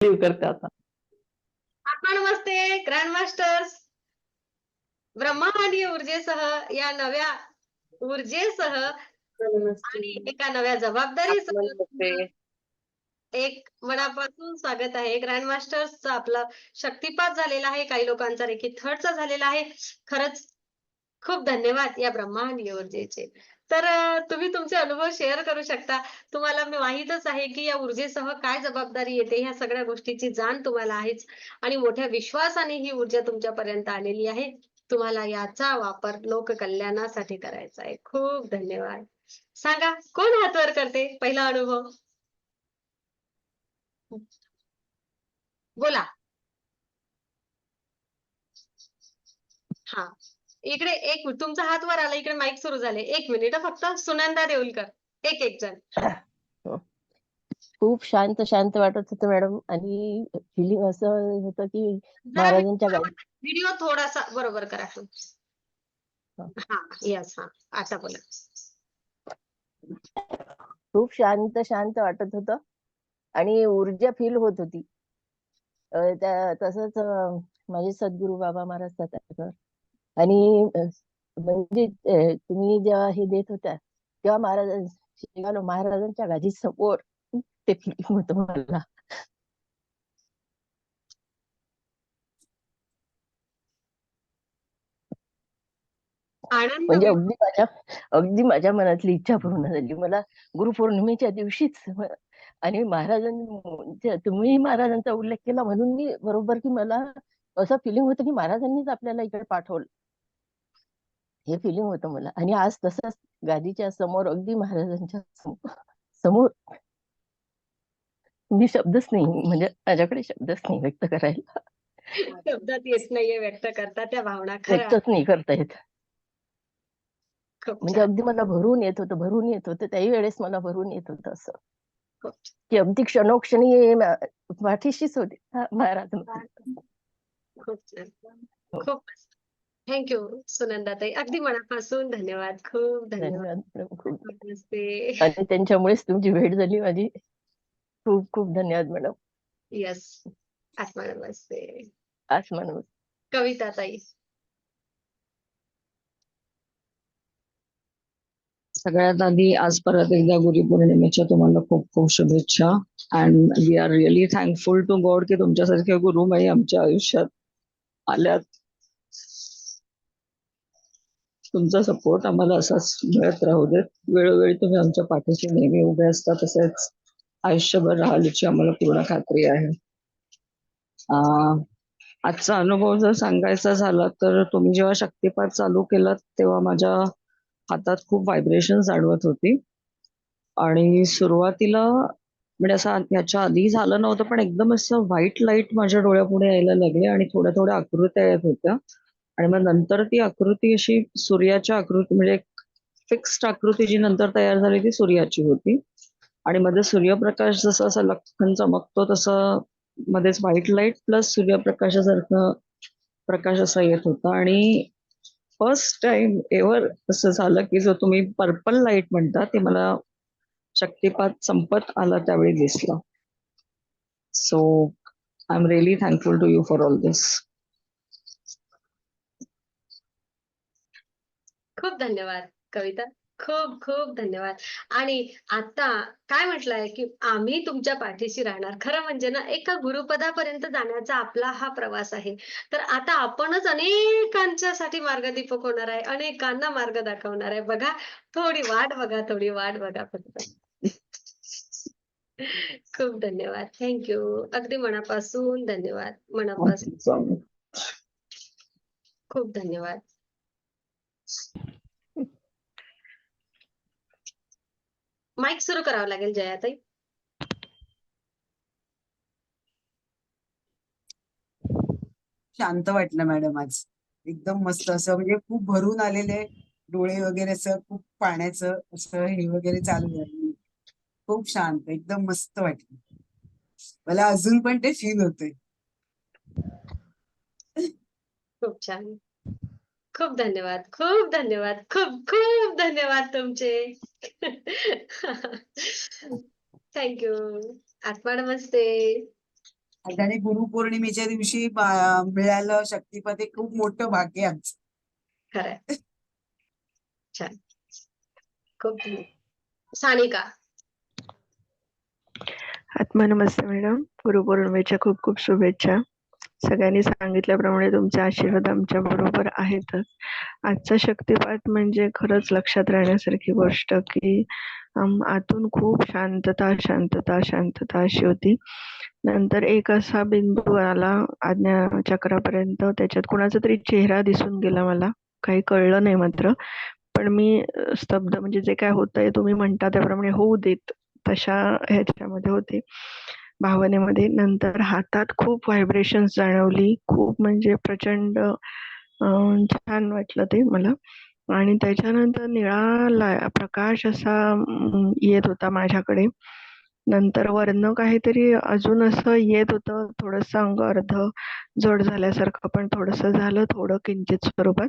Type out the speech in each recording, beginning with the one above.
Leave करते आता. आत्मा नमस्ते ग्रँड मास्टर्स ब्रह्मा आणि ऊर्जेसह या नव्या ऊर्जेसह आणि एका नव्या जबाबदारीसह एक मनापासून स्वागत आहे. ग्रँड मास्टर्सचा आपला शक्तिपात झालेला आहे. काही लोकांचा रेखी थर्डचा झालेला आहे. खरंच खूप धन्यवाद या ब्रह्मा आणि ऊर्जेचे. तर तुम्ही तुमचे अनुभव शेअर करू शकता. तुम्हाला मी माहीतच आहे की या ऊर्जेसह काय जबाबदारी येते ह्या सगळ्या गोष्टीची जाण तुम्हाला आहेच. आणि मोठ्या विश्वासाने ही ऊर्जा तुमच्यापर्यंत आलेली आहे. तुम्हाला याचा वापर लोककल्याणासाठी करायचा आहे. खूप धन्यवाद. सांगा कोण हात वर करते पहिला अनुभव? बोला. हा. इकडे एक तुमचा हात वर आला इकडे माईक सुरू झाले. एक मिनिट फक्त सुनंदा देऊलकर. एक एक जण. खूप शांत शांत वाटत होतं मॅडम. आणि फिलिंग असं होतं की महाराजांच्या व्हिडिओ थोडासा बरोबर करा हा. यस हा. आता बोला. खूप शांत शांत वाटत होतं. आणि ऊर्जा फील होत होती. तसंच माझे सद्गुरू बाबा महाराज सातारकर. आणि म्हणजे तुम्ही जेव्हा हे देत होत्या तेव्हा महाराज शिवानो महाराजांच्या गादी समोर ते फिलिंग होतं मला. म्हणजे अगदी माझ्या अगदी माझ्या मनातली इच्छा पूर्ण झाली. मला गुरुपौर्णिमेच्या दिवशीच आणि महाराजांनी जे- तुम्ही महाराजांचा उल्लेख केला म्हणून मी बरोबर की मला असं फिलिंग होतं की महाराजांनीच आपल्याला इकडे पाठवलं. हे फिलिंग होतं मला. आणि आज तसंच गादीच्या समोर अगदी महाराजांच्या समोर मी शब्दच नाही म्हणजे माझ्याकडे शब्दच नाही व्यक्त करायला. शब्दात येत नाहीये व्यक्त करता त्या भावना व्यक्तच नाही करता येत. खूप म्हणजे. अगदी मला भरून येत होतं भरून येत होतं त्याही वेळेस मला भरून येत होतं असं. खूप की अगदी क्षणोक्षणी पाठीशीच होते हा, महाराज. होते. खूप खूप थँक्यू सुनंदाताई अगदी मनापासून धन्यवाद. खूप धन्यवाद. धन्यवाद मॅडम, खूप नमस्ते. आणि त्यांच्यामुळेच तुमची भेट झाली माझी. खूप खूप धन्यवाद मॅडम. यस आत्मा नमस्ते. आज म्हणून कविता ताई. सगळ्यात आधी आज परत एकदा गुरुपौर्णिमेच्या तुम्हाला खूप खूप शुभेच्छा. And we are really thankful to God की तुमच्यासारख्या गुरुबाई आमच्या आयुष्यात आल्यात. तुमचा सपोर्ट आम्हाला असाच मिळत राहू देत. वेळोवेळी तुम्ही आमच्या पाठीशी नेहमी उभे असता तसेच आयुष्यभर राहिल्याची आम्हाला पूर्ण खात्री आहे. आजचा अनुभव जर सांगायचा झाला तर तुम्ही जेव्हा शक्तिपात चालू केलात तेव्हा माझ्या हातात खूप व्हायब्रेशन जाणवत होती. आणि सुरुवातीला म्हणजे असं याच्या आधी झालं नव्हतं पण एकदम असं व्हाईट लाइट माझ्या डोळ्यापुढे यायला लागले आणि थोड्या थोड्या आकृत्या येत होत्या. आणि मग नंतर ती आकृती अशी सूर्याच्या आकृती म्हणजे फिक्स्ड आकृती जी नंतर तयार झाली ती सूर्याची होती. आणि मध्ये सूर्यप्रकाश जसा असा लख्खन चमकतो तसं मध्येच व्हाईट लाइट प्लस सूर्यप्रकाशासारखं प्रकाश असा येत होता. आणि फर्स्ट टाइम एव्हर असं झालं की जो तुम्ही पर्पल लाइट म्हणता ते मला शक्तिपात संपत आला त्यावेळी दिसला. So I am really thankful to you for all this खूप धन्यवाद कविता. खूप खूप धन्यवाद. आणि आता काय म्हटलंय की आम्ही तुमच्या पाठीशी राहणार. खरं म्हणजे ना एका गुरुपदापर्यंत जाण्याचा आपला हा प्रवास आहे. तर आता आपणच अनेकांच्यासाठी मार्गदीपक होणार आहे अनेकांना मार्ग दाखवणार आहे. बघा थोडी वाट बघा थोडी वाट बघा फक्त. खूप धन्यवाद. थँक्यू अगदी मनापासून धन्यवाद. मनापासून. खूप धन्यवाद. माईक सुरू करावं लागेल जयाताई. शांत वाटलं मॅडम आज. एकदम मस्त असं म्हणजे खूप भरून आलेले डोळे वगैरे असं खूप पाण्याचं असं हे वगैरे चालू झालं खूप शांत एकदम मस्त वाटलं. मला अजून पण ते फील होतंय. खूप छान. खूप धन्यवाद खूप धन्यवाद खूप खूप धन्यवाद तुमचे. थँक्यू आत्मा नमस्ते. आणि गुरुपौर्णिमेच्या दिवशी मिळालं शक्तिपत हे खूप मोठं भाग्य आहे आमचं. खरंय छान. खूप सानिका. आत्मनमस्ते मॅडम. गुरुपौर्णिमेच्या खूप खूप शुभेच्छा. सगळ्यांनी सांगितल्याप्रमाणे तुमचे आशीर्वाद आमच्या बरोबर आहेतच. आजचा शक्तिपाठ म्हणजे खरंच लक्षात राहण्यासारखी गोष्ट की आतून खूप शांतता शांतता शांतता अशी होती. नंतर एक असा बिंदू आला आज्ञा चक्रापर्यंत. त्याच्यात कुणाचा तरी चेहरा दिसून गेला मला. काही कळलं नाही मात्र. पण मी स्तब्ध म्हणजे जे काय होतंय तुम्ही म्हणता त्याप्रमाणे होऊ देत तशा ह्याच्यामध्ये होते. भावनेमध्ये नंतर हातात खूप व्हायब्रेशन्स जाणवली. खूप म्हणजे प्रचंड छान वाटलं ते मला. आणि त्याच्यानंतर निळा प्रकाश असा येत होता माझ्याकडे. नंतर वरनं काहीतरी अजून असं येत होतं थोडंसं अंग अर्ध जड झाल्यासारखं पण थोडंसं झालं थोडं किंचित स्वरूपात.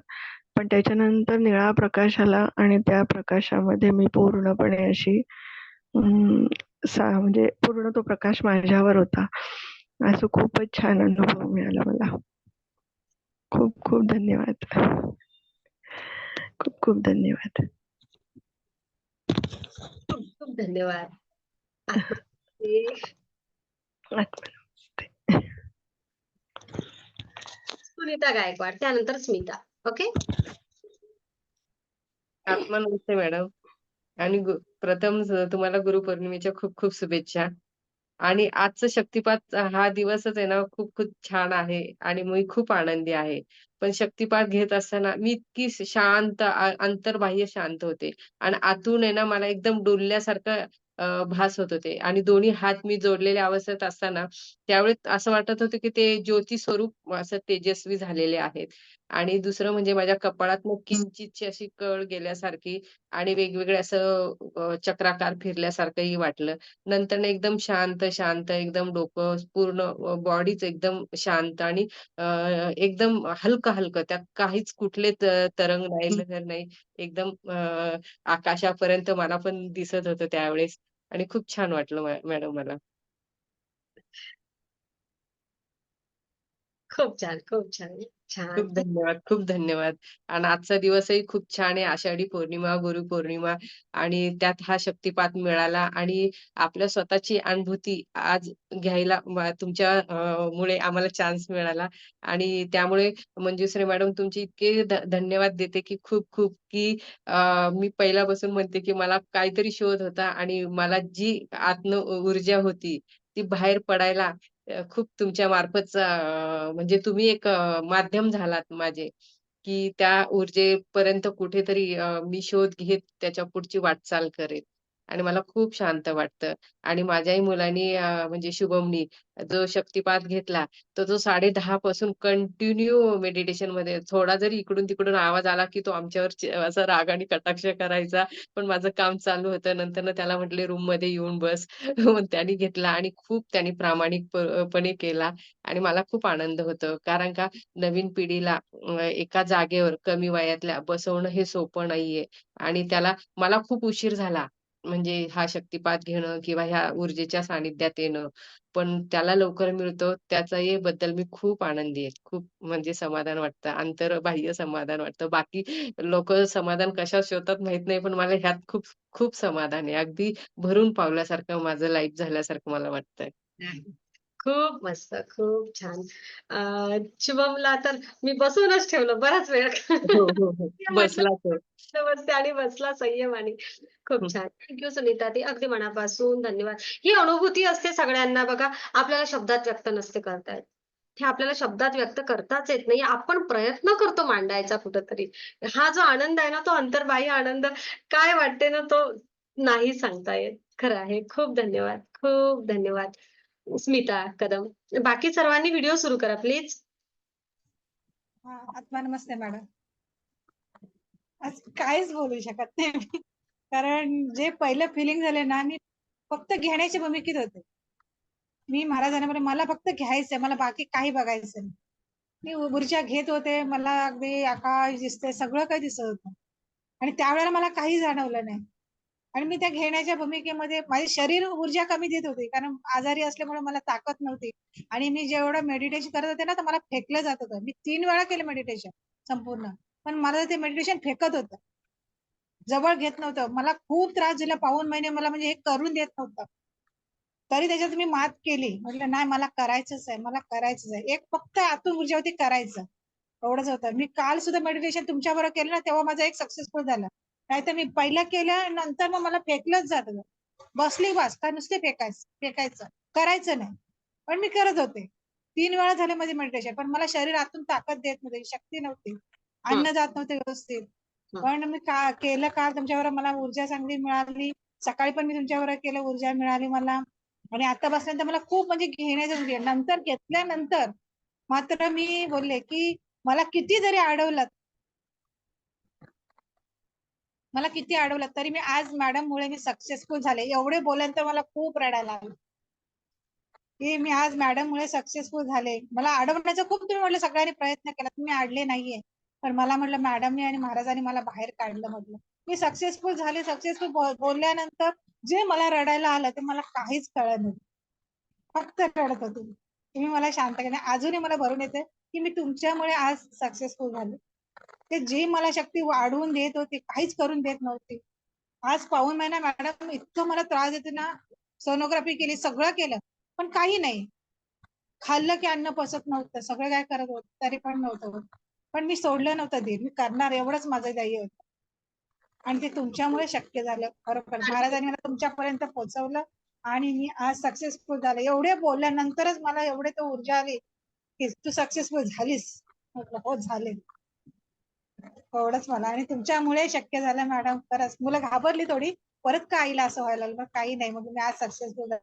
पण त्याच्यानंतर निळा प्रकाश आला आणि त्या प्रकाशामध्ये मी पूर्णपणे अशी अं, म्हणजे पूर्ण तो प्रकाश माझ्यावर होता. असं खूपच छान अनुभव मिळाला मला. खूप खूप धन्यवाद. खूप खूप धन्यवाद. खूप खूप धन्यवाद. सुनीता गायकवाड त्यानंतर स्मिता ओके? आत्मा नमस्ते मॅडम. आणि प्रथम तुम्हाला गुरुपौर्णिमेच्या खूप खूप शुभेच्छा. आणि आजचा शक्तिपात हा दिवसच आहे ना खूप खूप छान आहे आणि मी खूप आनंदी आहे. पण शक्तिपात घेत असताना मी इतकी शांत अंतर्बाह्य शांत होते. आणि आतून आहे ना मला एकदम डोलल्यासारखं भास होत होते आणि दोन्ही हात मी जोडलेल्या अवस्थेत असताना त्यावेळेस असं वाटत होतं की ते ज्योती स्वरूप असं तेजस्वी झालेले आहेत आणि दुसरं म्हणजे माझ्या कपाळातनं किंचितशी अशी कळ गेल्यासारखी आणि वेगवेगळे असं चक्राकार फिरल्यासारखंही वाटलं. नंतर ना एकदम शांत, शांत एकदम डोकं पूर्ण बॉडीच एकदम शांत आणि अ, एकदम हलकं-हलकं. त्यात काहीच कुठले तरंग नाही, लहर नाही. एकदम आकाशापर्यंत मला पण दिसत होतं त्यावेळेस आणि खूप छान वाटलं मॅडम मला. खूप छान खूप छान छान खूप धन्यवाद, खूप धन्यवाद. आणि आजचा दिवसही खूप छान आहे. आषाढी पौर्णिमा, गुरुपौर्णिमा आणि त्यात हा शक्तिपात मिळाला आणि आपल्या स्वतःची अनुभूती आज घ्यायला म तुमच्या अ, मुळे आम्हाला चान्स मिळाला आणि त्यामुळे मंजुश्री मॅडम तुमचे इतके ध धन्यवाद देते, की खूप-खूप की अ, मी पहिल्यापासून म्हणते, की मला काहीतरी शोध होता आणि मला जी आतनं ऊर्जा होती, ती बाहेर पडायला खूप तुमच्या मार्फत म्हणजे तुम्ही एक माध्यम झालात माझे, की त्या ऊर्जेपर्यंत कुठेतरी मी शोध घेत त्याच्या पुढची वाटचाल करेन. आणि मला खूप शांत वाटतं. आणि माझ्याही मुलांनी अ, म्हणजे शुभमनी जो शक्तिपात घेतला, तर तो 10:30 पासून कंटिन्यू मेडिटेशनमध्ये थोडा जरी इकडून-तिकडून आवाज आला, की तो आमच्यावर च असा रागाने कटाक्ष करायचा. पण माझं काम चालू होतं. नंतरनं त्याला म्हटले, "रूममध्ये येऊन बस." मग त्याने घेतला आणि खूप त्याने प्रामाणिक प पणे केला आणि मला खूप आनंद होतो. कारण का नवीन पिढीला अ, एका जागेवर कमी वयातल्या बसवणं हे सोपं नाहीये आणि त्याला मला खूप उशीर झाला. म्हणजे हा शक्तिपात घेणं किंवा ह्या ऊर्जेच्या सानिध्यात येणं. पण त्याला लवकर मिळतो त्याचाही बद्दल मी खूप आनंदी आहे. खूप म्हणजे समाधान वाटतं. आंतरबाह्य समाधान वाटतं. बाकी लोकं समाधान कशात शोधतात माहीत नाही. पण मला ह्यात खूप खूप समाधान आहे. अगदी भरून पावल्यासारखं माझं लाईफ झाल्यासारखं मला वाटतंय. खूप मस्त, खूप छान. अ, शुभमला तर मी बसवूनच ठेवलं बराच वेळ. हो, हो, हो. बसला तो. नमस्ते आणि बसला संयमाने. खूप हं. छान. थँक यू सुनीता ती अगदी मनापासून धन्यवाद. ही अनुभूती असते सगळ्यांना बघा, आपल्याला शब्दात व्यक्त नसते करता येत. हे आपल्याला शब्दात व्यक्त करताच येत नाही. आपण प्रयत्न करतो मांडायचा कुठेतरी. हा जो आनंद आहे ना, तो अंतर्बाह्य आनंद काय वाटते ना, तो नाही सांगता येत. खरं आहे. खूप धन्यवाद. खूप धन्यवाद. स्मिता कदम. बाकी सर्वांनी व्हिडिओ सुरू करा प्लीज. हा आत्मा नमस्ते मॅडम आज काहीच बोलू शकत नाही कारण जे पहिलं फिलिंग झाले ना मी फक्त घेण्याच्या भूमिकेत होते. मी महाराजांना मला फक्त घ्यायचंय मला बाकी काही बघायचं नाही. मी ऊर्जा घेत होते मला अगदी आकाश दिसते सगळं काही दिसत होतं. आणि त्यावेळेला मला काही जाणवलं नाही. आणि मी त्या घेण्याच्या भूमिकेमध्ये माझे शरीर ऊर्जा कमी देत होते कारण आजारी असल्यामुळे मला ताकद नव्हती. आणि मी जेवढं मेडिटेशन करत होते ना तर मला फेकलं जात होतं. मी तीन वेळा केलं मेडिटेशन संपूर्ण पण मला ते मेडिटेशन फेकत होतं. जवळ घेत नव्हतं. मला खूप त्रास दिला पाऊन महिने मला म्हणजे हे करून देत नव्हतं. तरी त्याच्यात मी मात केली. म्हटलं नाही मला करायचंच आहे मला करायचंच आहे. एक फक्त आतून ऊर्जा होती करायचं. एवढंच होतं. मी काल सुद्धा मेडिटेशन तुमच्याबरोबर केलं ना तेव्हा माझं एक सक्सेसफुल झालं. नाहीतर मी पहिलं केलं नंतर मग मला फेकलंच जात. बसली बस का नुसते फेकायचं फेकायचं करायचं नाही. पण मी करत होते. तीन वेळा झाले माझे मेडिटेशन पण मला शरीर आतून ताकद देत नव्हती शक्ती नव्हती. अन्न जात नव्हते व्यवस्थित. पण मी का केलं का तुमच्याबरोबर मला ऊर्जा चांगली मिळाली. सकाळी पण मी तुमच्याबरोबर केलं ऊर्जा मिळाली मला. आणि आता बसल्यानंतर मला खूप म्हणजे घेण्याचं नंतर घेतल्यानंतर मात्र मी बोलले की मला किती जरी अडवलं मला किती अडवलं तरी मी आज मॅडम मुळे मी सक्सेसफुल झाले. एवढे बोलल्यानंतर मला खूप रडायला आलं की मी आज मॅडम मुळे सक्सेसफुल झाले. मला अडवण्याचा खूप तुम्ही म्हटलं सगळ्यांनी प्रयत्न केला. तुम्ही अडले नाहीये. पण मला म्हटलं मॅडमने आणि महाराजांनी मला बाहेर काढलं म्हटलं. मी सक्सेसफुल झाले. सक्सेसफुल बोलल्यानंतर जे मला रडायला आलं ते मला काहीच कळलं नाही. फक्त रडत होते तुम्ही मला शांत केलं. अजूनही मला भरून येते की मी तुमच्यामुळे आज सक्सेसफुल झाले. ते जी मला शक्ती वाढवून देत होती काहीच करून देत नव्हती. आज पाहून महिना मॅडम इतकं मला त्रास देते ना सोनोग्राफी केली सगळं केलं पण काही नाही. खाल्लं की अन्न पचत नव्हतं सगळं काय करत होत तरी पण नव्हतं. पण मी सोडलं नव्हतं ते मी करणार एवढंच माझं ध्येय होतं. आणि ते तुमच्यामुळे शक्य झालं खरोखर महाराजांनी मला तुमच्यापर्यंत पोहोचवलं आणि मी आज सक्सेसफुल झाले. एवढे बोलल्यानंतरच मला एवढे तो ऊर्जा आली की तू सक्सेसफुल झालीस. हो झाले. एवढंच मला आणि तुमच्यामुळे शक्य झालं मॅडम. खरंच मुलं घाबरली थोडी. परत का आईला असं व्हायला लागलं? काही नाही. मग मी आज सक्सेसफुल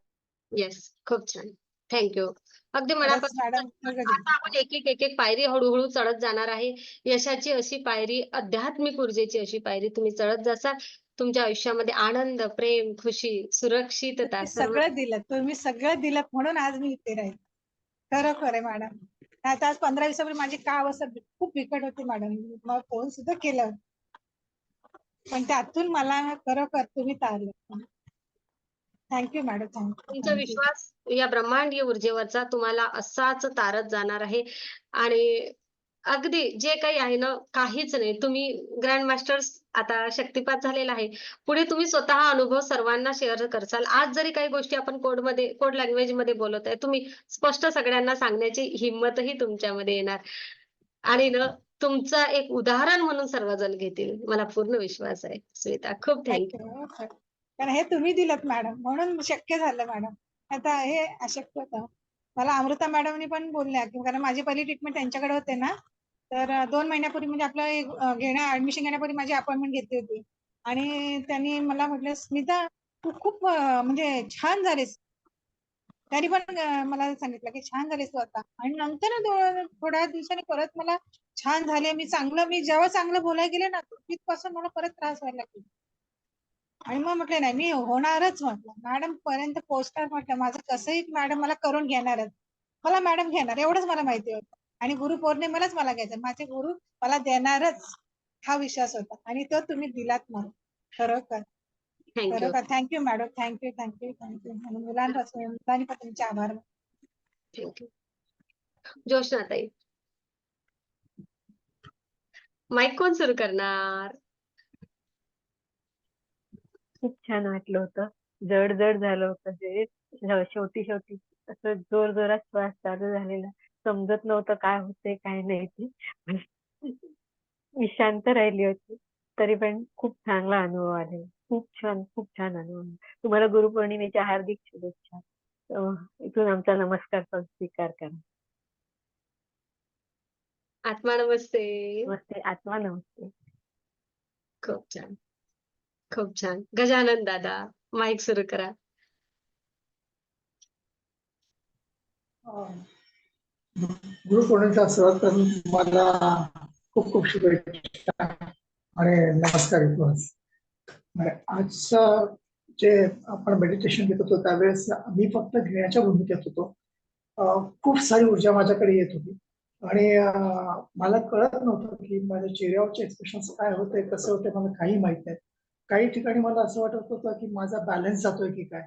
येस खूप छान. थँक्यू अगदी मनापासून मॅडम आता आपण एक एक एक एक पायरी हळूहळू चढत जाणार आहे. यशाची अशी पायरी आध्यात्मिक ऊर्जेची अशी पायरी तुम्ही चढत जसाल. तुमच्या आयुष्यामध्ये आनंद प्रेम खुशी सुरक्षितता सगळं दिलं. तुम्ही सगळं दिलं म्हणून आज मी इथे राहील. खरोखर आहे मॅडम. आता आज पंधरा दिवसापूर्वी माझी का अवस्था खूप बिकट होती मॅडम मला फोन सुद्धा केलं. पण त्यातून मला खरोखर तुम्ही तारले. थँक्यू मॅडम थँक्यू तुमचा विश्वास या ब्रह्मांडीय ऊर्जेवरचा तुम्हाला असाच तारत जाणार आहे. आणि अगदी जे काही आहे ना काहीच नाही. तुम्ही ग्रँड मास्टर्स आता शक्तिपात झालेला आहे. पुढे तुम्ही स्वतः अनुभव सर्वांना शेअर करसाल आज जरी काही गोष्टी आपण कोडमध्ये कोड लँग्वेजमध्ये बोलत आहे तुम्ही स्पष्ट सगळ्यांना सांगण्याची हिंमतही तुमच्यामध्ये येणार. आणि ना तुमचं एक उदाहरण म्हणून सर्वजण घेतील. मला पूर्ण विश्वास आहे. श्वेता खूप थँक्यू थँक्यू. कारण हे तुम्ही दिलत मॅडम. म्हणून शक्य झालं मॅडम. आता हे अशक्य होतं मला अमृता मॅडमनी पण बोलल्या की कारण माझी पहिली ट्रीटमेंट त्यांच्याकडे होते ना तर दोन महिन्यापूर्वी म्हणजे आपलं घेण्या ऍडमिशन घेण्यापूर्वी माझी अपॉइंटमेंट घेतली होती. आणि त्यांनी मला म्हटलं स्मिता तू खूप म्हणजे छान झालीस. तरी पण मला सांगितलं की छान झालीस तू आता. आणि नंतर थोड्या दिवसांनी परत मला छान झाले. मी चांगलं मी जेव्हा चांगलं बोलायला गेले ना तिथपासून मला परत त्रास व्हायला लागला. आणि मग म्हटलं नाही मी होणारच म्हटलं. मॅडम पर्यंत पोस्टर म्हटलं. माझं कसंही मॅडम मला करून घेणारच. मला मॅडम घेणार एवढंच मला माहिती होतं. आणि गुरु पौर्णिमेलाच मला घ्यायचं. माझे गुरु मला देणारच हा विश्वास होता. आणि तो तुम्ही दिलात मला. खरोखर. खरोखर. Thank you madam thank you thank you thank you आणि मुलांपासून मुलांनी पण तुमचे आभार थँक्यू जोशना ताई माईक कोण सुरू करणार? खूप छान वाटलं होतं. जड जड झालं होतं जे. शेव- शेवटी शेवटी असं जोर जोरात श्वास चालू झालेला. समजत नव्हतं काय होते काय नाही ते. मी शांत राहिली होती. तरी पण खूप चांगला अनुभव आले. खूप छान खूप छान अनुभव. तुम्हाला गुरुपौर्णिमेच्या हार्दिक शुभेच्छा. इथून आमचा नमस्कार पण स्वीकार करा. आत्मा नमस्ते. नमस्ते आत्मा नमस्ते. खूप छान. खूप छान. गजानन दादा माईक सुरू करा. गुरुपौर्णिमेचा सर्वात प्रथम तुम्हाला खूप खूप शुभेच्छा आणि नमस्कार आजचं जे आपण मेडिटेशन घेत होतो त्यावेळेस मी फक्त घेण्याच्या भूमिकेत होतो. खूप सारी ऊर्जा माझ्याकडे येत होती. आणि मला कळत नव्हतं की माझ्या चेहऱ्यावरचे एक्सप्रेशन काय होते कसं होते मला काही माहीत नाही. काही ठिकाणी मला असं वाटत होतं की माझा बॅलन्स जातोय की काय.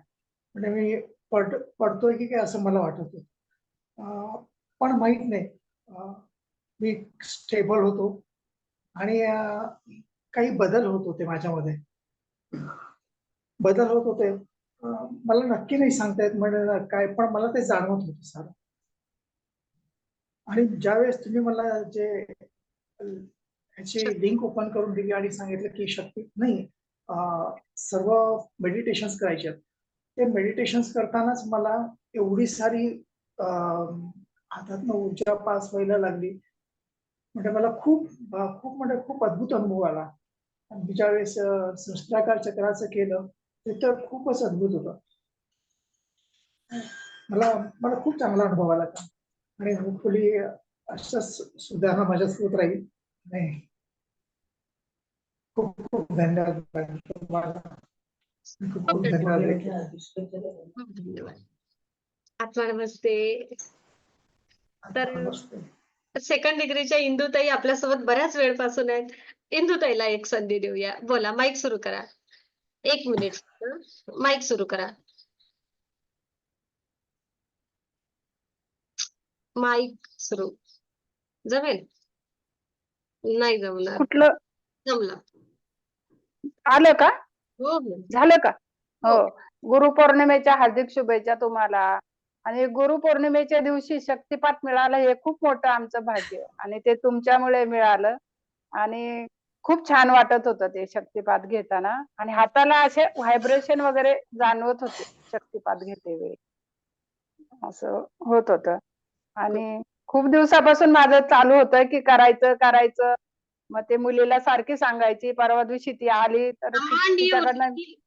म्हणजे मी पड पडतोय की काय असं मला वाटत होतं. पण माहीत नाही. मी स्टेबल होतो आणि काही बदल होत होते माझ्यामध्ये. बदल होत होते. मला नक्की नाही सांगता येत म्हणजे काय पण मला ते जाणवत होतं सारं. आणि ज्यावेळेस तुम्ही मला जे ह्याची लिंक ओपन करून दिली आणि सांगितलं की शक्ती नाही सर्व मेडिटेशन्स करायचे आहेत. ते मेडिटेशन्स करतानाच मला एवढी सारी अं, हातातनं ऊर्जा पास व्हायला लागली. म्हणजे मला खूप खूप म्हणजे खूप अद्भुत अनुभव आला. आणि मी ज्यावेळेस अं, सहस्त्राकार चक्राचं केलं ते तर खूपच अद्भुत होतं. मला मला खूप चांगला अनुभव आला का आणि होपफुली अशाच सुधारणा माझ्यासोबत राहील. नाही खूप खूप धन्यवाद खूप खूप धन्यवाद. आत्मा नमस्ते. तर. सेकंड डिग्रीच्या इंदुताई आपल्यासोबत बऱ्याच वेळपासून आहेत. इंदुताईला एक संधी देऊया. बोला माईक सुरू करा. एक मिनिट माईक सुरू करा. माईक सुरू. जमेल? नाही जमणार. कुठलं? जमला. आलं का? हो हो. झालं का? हो. गुरुपौर्णिमेच्या हार्दिक शुभेच्छा तुम्हाला. आणि गुरुपौर्णिमेच्या दिवशी शक्तिपात मिळालं हे खूप मोठं आमचं भाग्य. आणि ते तुमच्यामुळे मिळालं. आणि खूप छान वाटत होतं ते शक्तिपात घेताना. आणि हाताला असे व्हायब्रेशन वगैरे जाणवत होते शक्तिपात घेते वेळी. असं होत होतं. आणि खूप दिवसापासून माझं चालू होतं की करायचं करायचं. मग ते मुलीला सारखी सांगायची परवा दिवशी ती आली तर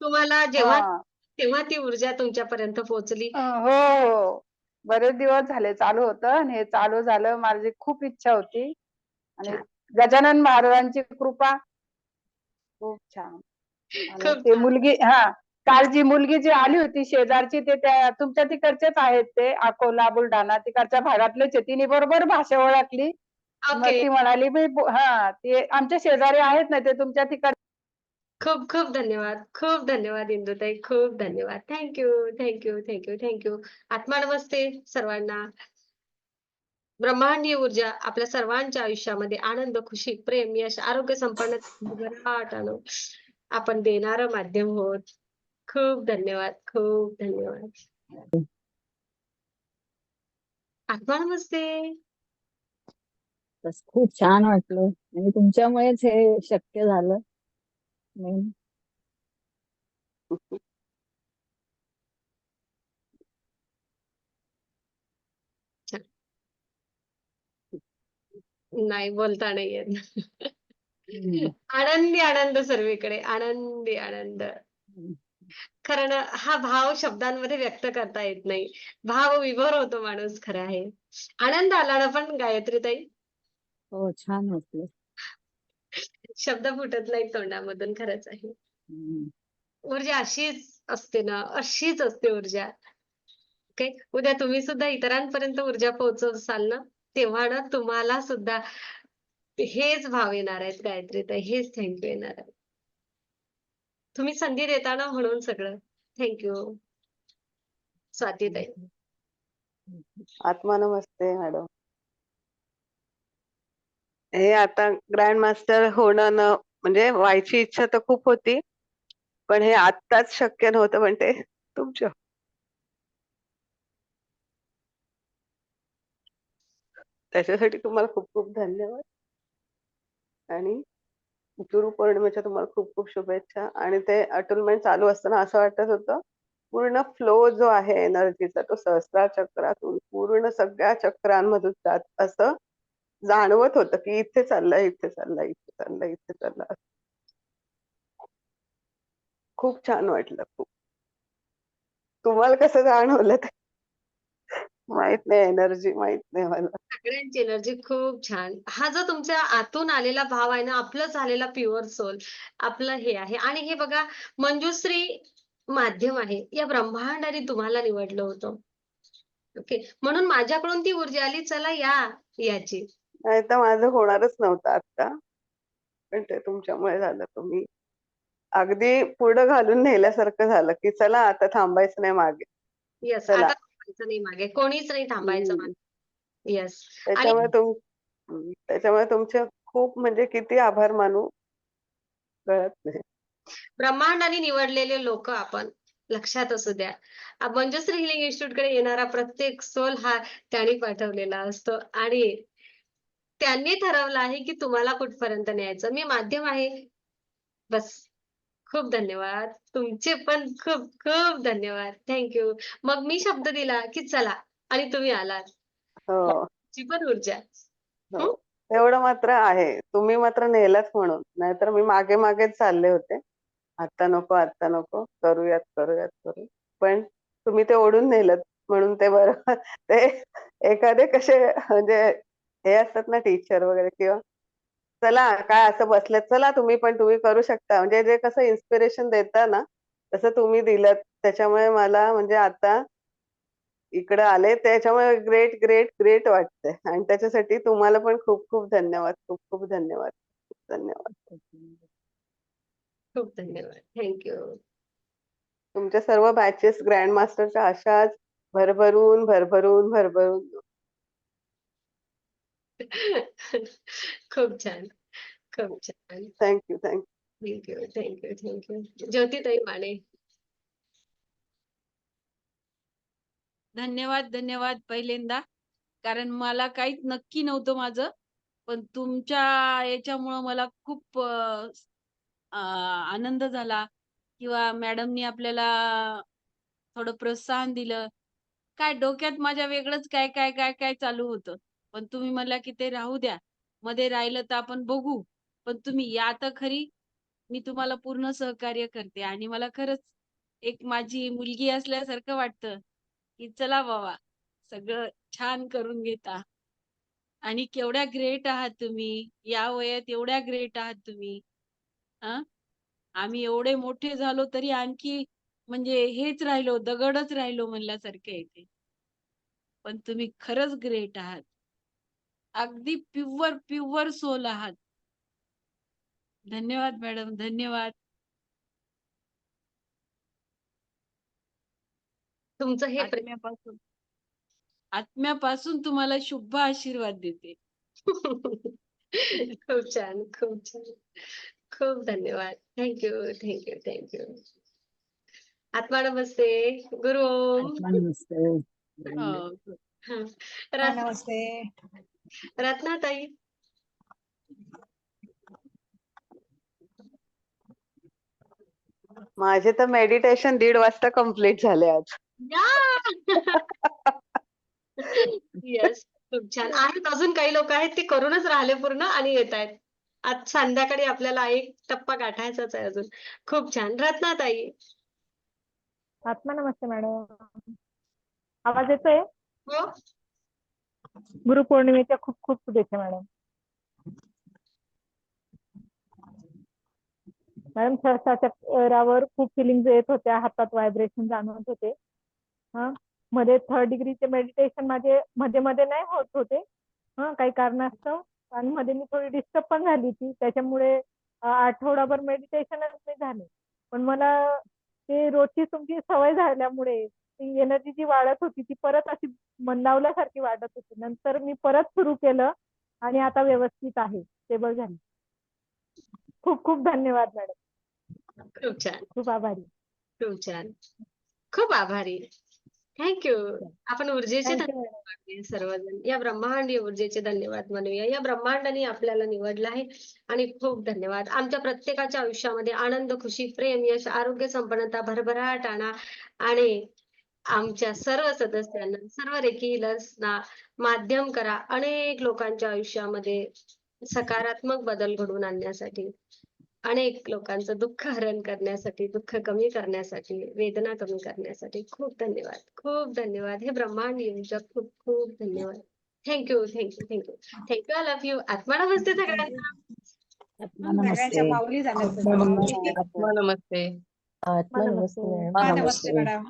तुम्हाला जेव्हा. तेव्हा ती ऊर्जा तुमच्यापर्यंत पोहोचली. अं, हो हो. बरेच दिवस झाले चालू होतं आणि हे चालू झालं. माझी खूप इच्छा होती. आणि छान. गजानन महाराजांची कृपा. खूप छान. आणि खूप ते मुलगी हा काल जी मुलगी जी आली होती शेजारची ते त्या तुमच्या तिकडचेच आहेत ते अकोला बुलढाणा तिकडच्या भागातलेच आहे. तिने बरोबर भाषा ओळखली. मग ओके. ती म्हणाली मी बो- हा ते आमच्या शेजारी आहेत ना ते तुमच्या तिकड खूप खूप धन्यवाद खूप धन्यवाद इंदुताई खूप धन्यवाद. थँक्यू थँक्यू थँक्यू थँक्यू आत्मा नमस्ते सर्वांना. ब्रह्मांडीय ऊर्जा आपल्या सर्वांच्या आयुष्यामध्ये आनंद खुशी प्रेम यश आरोग्य संपन्न आपण देणार माध्यम होत. खूप धन्यवाद खूप धन्यवाद. आत्मा नमस्ते खूप छान वाटलं. आणि तुमच्यामुळेच हे शक्य झालं. नाही बोलता नाही येत. आनंदी आनंद सर्वीकडे आनंदी आनंद. खरं ना हा भाव शब्दांमध्ये व्यक्त करता येत नाही. भाव विभोर होतो माणूस खरं आहे. आनंद आला ना पण गायत्री ताई? हो छान वाटलं. शब्द फुटत नाही तोंडामधून खरंच आहे. ऊर्जा अशीच असते ना अशीच असते ऊर्जा. ओके? उद्या तुम्ही सुद्धा इतरांपर्यंत ऊर्जा पोहोचवसाल ना तेव्हा ना तुम्हाला सुद्धा हेच भाव येणार आहेत गायत्री ताई हेच थँक्यू येणार आहेत. तुम्ही संधी देता ना म्हणून सगळं. थँक्यू स्वाती ताई. आत्मा नमस्ते मॅडम. हे आता ग्रँड मास्टर होणं न म्हणजे व्हायची इच्छा तर खूप होती पण हे आत्ताच शक्य नव्हतं पण ते तुमच्या. त्याच्यासाठी तुम्हाला खूप खूप धन्यवाद. आणि गुरुपौर्णिमेच्या तुम्हाला खूप खूप शुभेच्छा. आणि ते अटलमेंट चालू असताना असं वाटत होतं पूर्ण फ्लो जो आहे एनर्जीचा तो सहस्रा चक्रातून पूर्ण सगळ्या चक्रांमधून जात असं जाणवत होतं की इथे चाललंय इथे चाललंय इथे चाललंय इथे चाललंय. खूप छान वाटलं खूप. तुम्हाला कसं जाणवलं ते? माहीत नाही एनर्जी माहीत नाही मला. सगळ्यांची एनर्जी खूप छान. हा जो तुमच्या आतून आलेला भाव आहे ना आपलं झालेला प्युअर सोल आपलं हे आहे. आणि हे बघा मंजुश्री माध्यम आहे. या ब्रह्मांडाने तुम्हाला निवडलं होतं. ओके? म्हणून माझ्याकडून ती ऊर्जा आली चला या याची. नाही तर माझं होणारच नव्हतं आता पण ते तुमच्यामुळे झालं तुम्ही. अगदी पुढं घालून नेल्यासारखं झालं की चला आता थांबायचं नाही मागे. येस चला. आता थांबायचं नाही मागे. कोणीच नाही थांबायचं हम्म. मागे. येस त्याच्यामुळे तुम हम्म, त्याच्यामुळे तुमचे खूप म्हणजे किती आभार मानू. कळत नाही. ब्रह्मांडाने निवडलेले लोक आपण. लक्षात असू द्या. आ, मंजुश्री हिलिंग इन्स्टिट्यूटकडे येणारा प्रत्येक सोल हा त्यांनी पाठवलेला असतो. आणि त्यांनी ठरवलं आहे की तुम्हाला कुठपर्यंत न्यायचं. मी माध्यम आहे. बस. खूप धन्यवाद. तुमचे पण खूप खूप धन्यवाद. थँक्यू मग मी शब्द दिला की चला आणि तुम्ही आलात. हो. ची पण ऊर्जा. हो. एवढं मात्र आहे. तुम्ही मात्र नेलच म्हणून. नाहीतर मी मागे मागेच चालले होते. आता नको आता नको. करूयात करूयात करू. पण तुम्ही ते ओढून नेलत म्हणून ते बरं ते एखादे कसे म्हणजे हे असतात ना टीचर वगैरे किंवा चला काय असं बसलेत चला तुम्ही पण तुम्ही करू शकता. म्हणजे जे कसं इन्स्पिरेशन देता ना तसं तुम्ही दिलं त्याच्यामुळे मला म्हणजे आता इकडे आले त्याच्यामुळे ग्रेट ग्रेट ग्रेट वाटतंय. आणि त्याच्यासाठी तुम्हाला पण खूप खूप धन्यवाद खूप खूप धन्यवाद खूप धन्यवाद. खूप धन्यवाद. थँक्यू तुमच्या सर्व बॅचेस ग्रँड मास्टरच्या अशाच भरभरून भरभरून भरभरून. खूप छान खूप छान. Thank you thank you thank you thank you thank you ज्योतिताई माने. धन्यवाद धन्यवाद पहिल्यांदा. कारण मला काहीच नक्की नव्हतं माझं पण तुमच्या याच्यामुळं मला खूप आनंद झाला. किंवा मॅडमनी आपल्याला थोडं प्रोत्साहन दिलं. काय डोक्यात माझ्या वेगळंच काय काय काय काय चालू होतं? पण तुम्ही म्हणला की ते राहू द्या. मध्ये राहिलं तर आपण बघू. पण तुम्ही या तर खरी. मी तुम्हाला पूर्ण सहकार्य करते. आणि मला खरंच एक माझी मुलगी असल्यासारखं वाटतं की चला बाबा सगळं छान करून घेता. आणि केवढ्या ग्रेट आहात तुम्ही. या वयात एवढ्या ग्रेट आहात तुम्ही. हा आम्ही एवढे मोठे झालो तरी आणखी म्हणजे हेच राहिलो दगडच राहिलो म्हणल्यासारखे येते पण तुम्ही खरंच ग्रेट आहात. अगदी प्युअर प्युअर सोल आहात. धन्यवाद मॅडम धन्यवाद. तुमचं हे प्रेम आत्म्यापासून. आत्म्यापासून तुम्हाला शुभ आशीर्वाद देते. खूप छान खूप छान. खूप धन्यवाद. थँक्यू थँक्यू थँक्यू आत्मा नमस्ते. गुरु ओम. नमस्ते. हो. नमस्ते. रत्नाताई. माझे तर मेडिटेशन दीड वाजता कंप्लीट झाले आज. येस खूप छान. आहेत अजून काही लोक आहेत ते करूनच राहिले पूर्ण आणि येत आहेत. आज संध्याकाळी आपल्याला एक टप्पा गाठायचाच आहे अजून. खूप छान. रत्नाताई. आत्मा नमस्ते मॅडम. आवाज येतोय? हो. गुरुपौर्णिमेच्या खूप खूप शुभेच्छा मॅडम. मॅडम चक्रावर खूप फिलिंग येत होत्या हातात व्हायब्रेशन जाणवत होते. हा? मध्ये थर्ड डिग्रीचे मेडिटेशन माझे मध्ये मध्ये नाही होत होते. हा काही कारणास्तव. आणि मध्ये मी थोडी डिस्टर्ब पण झाली होती. त्याच्यामुळे आठवडाभर मेडिटेशनच नाही झाले. पण मला ते रोजची तुमची सवय झाल्यामुळे ती एनर्जी जी वाढत होती ती परत अशी मंदावल्यासारखी वाटत होती. नंतर मी परत सुरू केलं आणि आता व्यवस्थित आहे. स्टेबल झाली. खूप खूप धन्यवाद मॅडम. खूप छान. खूप आभारी. खूप छान. खूप आभारी. थँक्यू आपण ऊर्जेचे धन्यवाद सर्वजण. या ब्रह्मांडीय ऊर्जेचे धन्यवाद मानूया. या ब्रह्मांडाने आपल्याला निवडलं आहे आणि खूप धन्यवाद. आमच्या प्रत्येकाच्या आयुष्यामध्ये आनंद खुशी प्रेम यश आरोग्य संपन्नता भरभराट आणा आणि आमच्या सर्व सदस्यांना सर्व हिलर्सना माध्यम करा. अनेक लोकांच्या आयुष्यामध्ये सकारात्मक बदल घडवून आणण्यासाठी अनेक लोकांचं दुःख हरण करण्यासाठी दुःख कमी करण्यासाठी वेदना कमी करण्यासाठी खूप धन्यवाद. खूप धन्यवाद. हे ब्रह्मांड ऊर्जा खूप खूप धन्यवाद. Thank you thank you thank you thank you I love you आत्मा नमस्ते सगळ्यांना. नमस्ते. नमस्ते. नमस्ते मॅडम.